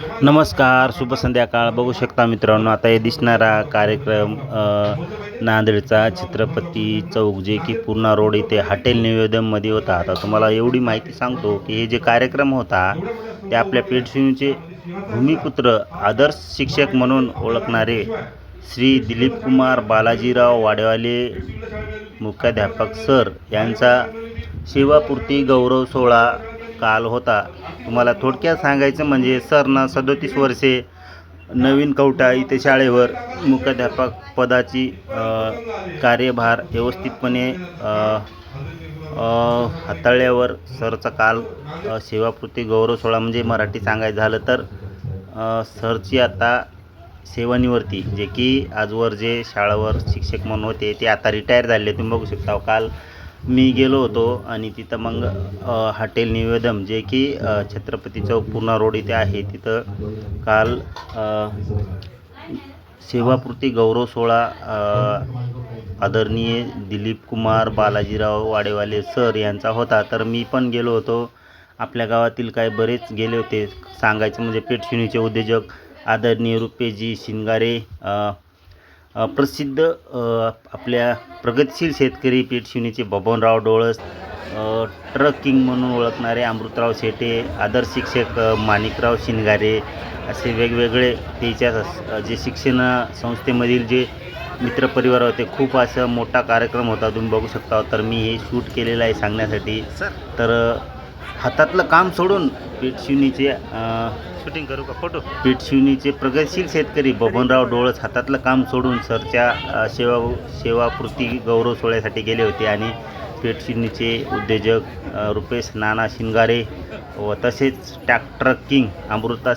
नमस्कार शुभ संध्याकाळ. बघू शकता मित्रांनो आता हे दिसणारा कार्यक्रम नांदेडचा छत्रपती चौक जे की पूर्णा रोड इथे हॉटेल निवेदनमध्ये होता. आता तुम्हाला एवढी माहिती सांगतो की हे जे कार्यक्रम होता ते आपल्या पेठशिवचे भूमिपुत्र आदर्श शिक्षक म्हणून ओळखणारे श्री दिलीप कुमार बालाजीराव वाडेवाले मुख्याध्यापक सर यांचा सेवापूर्ती गौरव सोहळा काल होता. तुम्हाला थोडक्यात सांगायचं म्हणजे सरनं सदोतीस वर्षे नवीन कवटा इथे शाळेवर मुख्याध्यापक पदाची कार्यभार व्यवस्थितपणे हाताळल्यावर सरचा काल सेवापूर्ती गौरव सोहळा म्हणजे मराठी सांगायचं झालं तर सरची आता सेवानिवृत्ती जे की आजवर जे शाळेवर शिक्षक म्हणून होते ते आता रिटायर झाले तुम्ही बघू शकता काल मी गेलो होतो आणि तिथं मग हॉटेल निवेदम जे की छत्रपती चौक पूर्णा रोड इथे आहे. तिथं काल सेवापूर्ती गौरव सोहळा आदरणीय दिलीप कुमार बालाजीराव वाडेवाले सर यांचा होता. तर मी पण गेलो होतो. आपल्या गावातील काही बरेच गेले होते. सांगायचं म्हणजे पेठशिवणीचे उद्योजक आदरणीय रुपेजी शिंगारे प्रसिद्ध आपल्या प्रगतशील शेतकरी पेठशिवणीचे बबनराव डोळस ट्रक किंग म्हणून ओळखणारे अमृतराव शेटे आदर्श शिक्षक माणिकराव शिंगारे असे वेगवेगळे त्याच्या जे शिक्षण संस्थेमधील जे मित्रपरिवार होते खूप असं मोठा कार्यक्रम होता तुम्ही बघू शकता. तर मी हे शूट केलेलं आहे सांगण्यासाठी. तर हातातलं काम सोडून पेठशिवणीचे शूटिंग करू का फोटो? पेठशिवणीचे प्रगतशील शेतकरी बबनराव डोळस हातातलं काम सोडून सरच्या सेवा सेवापूर्ती गौरव सोहळ्यासाठी गेले होते आणि पेठशिवणीचे उद्योजक रुपेश नाना शिंगारे व तसेच ट्रॅक्टर किंग अमृता